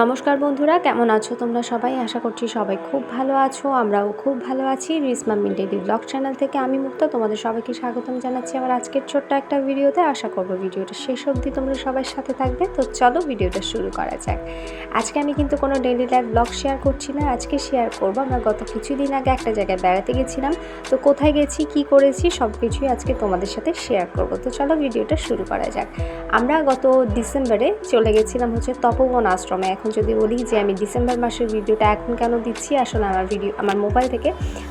নমস্কার বন্ধুরা, কেমন আছো তোমরা সবাই? আশা করছি সবাই খুব ভালো আছো, আমরাও খুব ভালো আছি। রিসমা মিন্টেডি ব্লগ চ্যানেল থেকে আমি মুক্ত, তোমাদের সবাইকে স্বাগতম জানাচ্ছি আমার আজকের ছোট্ট একটা ভিডিওতে। আশা করব ভিডিওটা শেষ অবধি তোমরা সবার সাথে থাকবে। তো চলো ভিডিওটা শুরু করা যাক। আজকে আমি কিন্তু কোনো ডেলি লাইফ ব্লগ শেয়ার করছি না, আজকে শেয়ার করব। আমরা গত কিছুদিন আগে একটা জায়গায় বেড়াতে গেছিলাম। তো কোথায় গেছি, কি করেছি সব কিছুই আজকে তোমাদের সাথে শেয়ার করব। তো চলো ভিডিওটা শুরু করা যাক। আমরা গত ডিসেম্বরে চলে গেছিলাম হচ্ছে তপবন আশ্রমে। এখন যদি বলি যে আমি ডিসেম্বর মাসের ভিডিওটা এখন কেন দিচ্ছি, আসলে আমার ভিডিও, আমার মোবাইল থেকে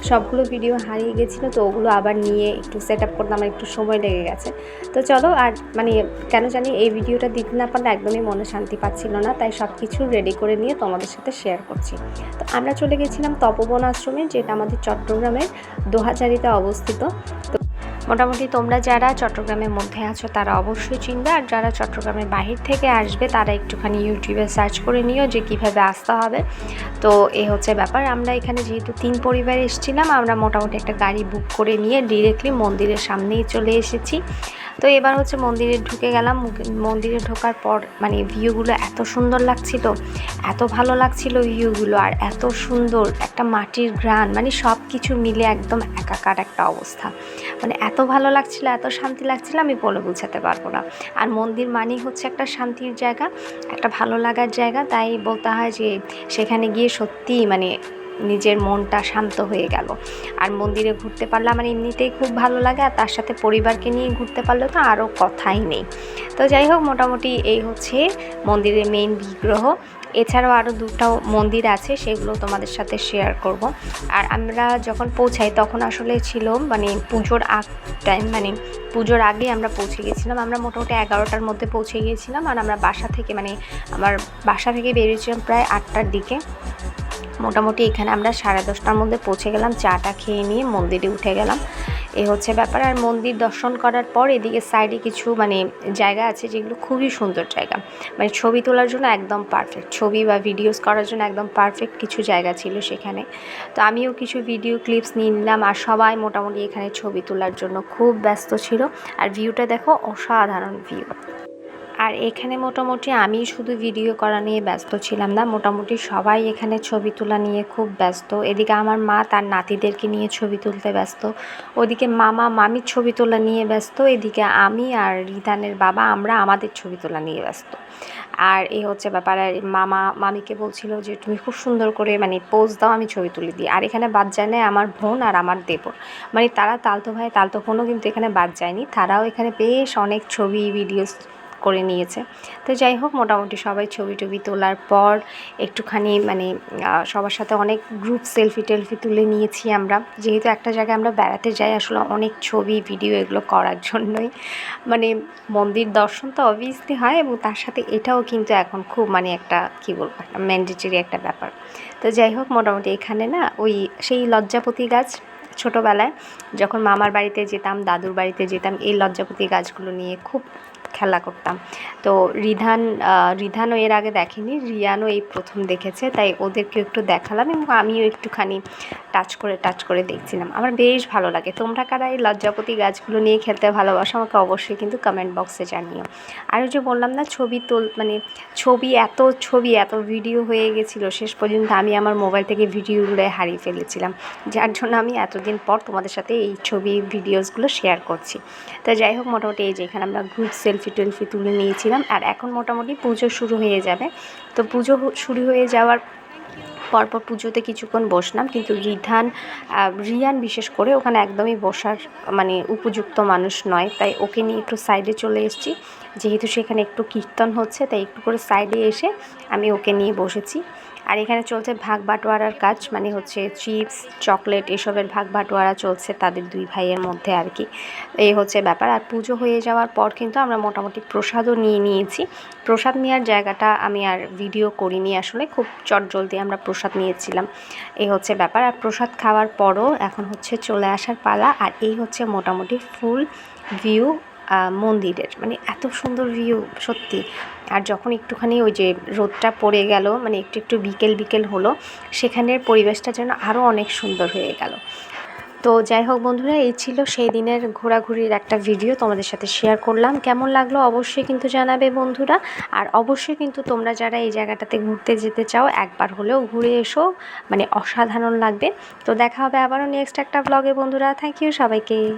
সবগুলো ভিডিও হারিয়ে গেছিল, তো ওগুলো আবার নিয়ে একটু সেট আপ করতে আমার একটু সময় লেগে গেছে। তো চলো আর মানে কেন জানি এই ভিডিওটা দিতে না পারলে একদমই মনে শান্তি পাচ্ছিল না, তাই সব কিছু রেডি করে নিয়ে তোমাদের সাথে শেয়ার করছি। তো আমরা চলে গেছিলাম তপবন আশ্রমে, যেটা আমাদের চট্টগ্রামের দোহাজারিতে অবস্থিত। তো মোটামুটি তোমরা যারা চট্টগ্রামের মধ্যে আছো, তারা অবশ্যই চিনবে। আর যারা চট্টগ্রামের বাহির থেকে আসবে, তারা একটুখানি ইউটিউবে সার্চ করে নিও যে কীভাবে আসতে হবে। তো এ হচ্ছে ব্যাপার। আমরা এখানে যেহেতু তিন পরিবার এসেছিলাম, আমরা মোটামুটি একটা গাড়ি বুক করে নিয়ে ডিরেক্টলি মন্দিরের সামনেই চলে এসেছি। তো এবার হচ্ছে মন্দিরে ঢুকে গেলাম। মন্দিরে ঢোকার পর মানে ভিউগুলো এত সুন্দর লাগছিল, এত ভালো লাগছিল ভিউগুলো আর এত সুন্দর একটা মাটির গ্রান মানে সব কিছু মিলে একদম একাকার একটা অবস্থা। মানে এত ভালো লাগছিল, এত শান্তি লাগছিল, আমি বলে বোঝাতে পারব না। আর মন্দির মানেই হচ্ছে একটা শান্তির জায়গা, একটা ভালো লাগার জায়গা। তাই বলতে হয় যে সেখানে গিয়ে সত্যি মানে নিজের মনটা শান্ত হয়ে গেল। আর মন্দিরে ঘুরতে পারলে আমার এমনিতেই খুব ভালো লাগে আর তার সাথে পরিবারকে নিয়ে ঘুরতে পারলে তো আরও কথাই নেই। তো যাই হোক, মোটামুটি এই হচ্ছে মন্দিরের মেইন বিগ্রহ। এছাড়াও আরও দুটো মন্দির আছে, সেগুলো তোমাদের সাথে শেয়ার করব। আর আমরা যখন পৌঁছাই তখন আসলে ছিল মানে পুজোর আগ টাইম মানে পুজোর আগে আমরা পৌঁছে গেছিলাম। আমরা মোটামুটি এগারোটার মধ্যে পৌঁছে গিয়েছিলাম আর আমরা বাসা থেকে মানে আমার বাসা থেকে বেরিয়েছিলাম প্রায় আটটার দিকে। মোটামুটি এখানে আমরা সাড়ে দশটার মধ্যে পৌঁছে গেলাম, চাটা খেয়ে নিয়ে মন্দিরে উঠে গেলাম। এ হচ্ছে ব্যাপার, আর মন্দির দর্শন করার পর এদিকে সাইডে কিছু মানে জায়গা আছে যেগুলো খুবই সুন্দর জায়গা। মানে ছবি তোলার জন্য একদম পারফেক্ট ছবি বা ভিডিওস করার জন্য একদম পারফেক্ট কিছু জায়গা ছিল সেখানে। তো আমিও কিছু ভিডিও ক্লিপস নিয়ে নিলাম, আর সবাই মোটামুটি এখানে ছবি তোলার জন্য খুব ব্যস্ত ছিল। আর ভিউটা দেখো, অসাধারণ ভিউ আর এখানে মোটামুটি আমি শুধু ভিডিও করা নিয়ে ব্যস্ত ছিলাম না, মোটামুটি সবাই এখানে ছবি তোলা নিয়ে খুব ব্যস্ত। এদিকে আমার মা তার নাতিদেরকে নিয়ে ছবি তুলতে ব্যস্ত, ওদিকে মামা মামির ছবি তোলা নিয়ে ব্যস্ত, এদিকে আমি আর রিদানের বাবা আমরা আমাদের ছবি তোলা নিয়ে ব্যস্ত। আর এই হচ্ছে ব্যাপার, আর মামা মামিকে বলছিল যে, তুমি খুব সুন্দর করে মানে পোজ দাও, আমি ছবি তুলে দিই। আর এখানে বাদ যায় না আমার বোন আর আমার দেবর। মানে তারা, তালতো ভাই, তালতো বোনও কিন্তু এখানে বাদ যায়নি। তারাও এখানে বেশ অনেক ছবি ভিডিওস করে নিয়েছে। তো যাই হোক, মোটামুটি সবাই ছবি টবি তোলার পর একটুখানি মানে সবার সাথে অনেক গ্রুপ সেলফি টেলফি তুলে নিয়েছি আমরা। যেহেতু একটা জায়গায় আমরা বেড়াতে যাই, আসলে অনেক ছবি ভিডিও এগুলো করার জন্যই। মানে মন্দির দর্শন তো অবভিয়াসলি হয় এবং তার সাথে এটাও কিন্তু এখন খুব মানে একটা, কী বলব, একটা ম্যান্ডেটরি একটা ব্যাপার। তো যাই হোক, মোটামুটি এখানে না, ওই সেই লজ্জাপতি গাছ ছোটোবেলায় যখন মামার বাড়িতে যেতাম, দাদুর বাড়িতে যেতাম, এই লজ্জাপতি গাছগুলো নিয়ে খুব খেলা করতাম। তো রিধান রিধানও এর আগে দেখেনি, রিয়ানও এই প্রথম দেখেছে, তাই ওদেরকে একটু দেখালাম এবং আমিও একটুখানি টাচ করে টাচ করে দেখছিলাম। আমার বেশ ভালো লাগে। তোমরা কারা এই লজ্জাপতি গাছগুলো নিয়ে খেলতে ভালোবাসো আমাকে অবশ্যই কিন্তু কমেন্ট বক্সে জানিও। আর যে বললাম না, ছবি তোল মানে ছবি এত ছবি এত ভিডিও হয়ে গেছিল, শেষ পর্যন্ত আমি আমার মোবাইল থেকে ভিডিওগুলো হারিয়ে ফেলেছিলাম। যার জন্য আমি এতদিন পর তোমাদের সাথে এই ছবি ভিডিওসগুলো শেয়ার করছি। তো যাই হোক, মোটামুটি এই যে এখানে আমরা গ্রুপ টেলফি তুলে নিয়েছিলাম আর এখন মোটামুটি পুজো শুরু হয়ে যাবে। তো পুজো শুরু হয়ে যাওয়ার পরপর পুজোতে কিছুক্ষণ বসলাম কিন্তু রিধান রিয়ান বিশেষ করে ওখানে একদমই বসার মানে উপযুক্ত মানুষ নয়। তাই ওকে নিয়ে একটু সাইডে চলে এসেছি। যেহেতু সেখানে একটু কীর্তন হচ্ছে, তাই একটু করে সাইডে এসে আমি ওকে নিয়ে বসেছি। আর এখানে চলছে ভাগ বাটোয়ারার কাজ মানে হচ্ছে চিপস, চকলেট এসবের ভাগ বাটোয়ারা চলছে তাদের দুই ভাইয়ের মধ্যে আর কি। এই হচ্ছে ব্যাপার। আর পুজো হয়ে যাওয়ার পর কিন্তু আমরা মোটামুটি প্রসাদও নিয়ে নিয়েছি। প্রসাদ নেওয়ার জায়গাটা আমি আর ভিডিও করিনি আসলে, খুব চটজলদি আমরা প্রসাদ নিয়েছিলাম। এই হচ্ছে ব্যাপার। আর প্রসাদ খাওয়ার পরও এখন হচ্ছে চলে আসার পালা। আর এই হচ্ছে মোটামুটি ফুল ভিউ মন্দিরের। মানে এত সুন্দর ভিউ সত্যি। আর যখন একটুখানি ওই যে রোদটা পড়ে গেল মানে একটু একটু বিকেল বিকেল হলো, সেখানের পরিবেশটা যেন আরও অনেক সুন্দর হয়ে গেল। তো যাই হোক বন্ধুরা, এই ছিল সেই দিনের ঘোরাঘুরির একটা ভিডিও তোমাদের সাথে শেয়ার করলাম। কেমন লাগল অবশ্যই কিন্তু জানাবে বন্ধুরা। আর অবশ্যই কিন্তু তোমরা যারা এই জায়গাটাতে ঘুরতে যেতে চাও, একবার হলেও ঘুরে এসো। মানে অসাধারণ লাগবে। তো দেখা হবে আবারও নেক্সট একটা ব্লগে বন্ধুরা। থ্যাংক ইউ সবাইকে।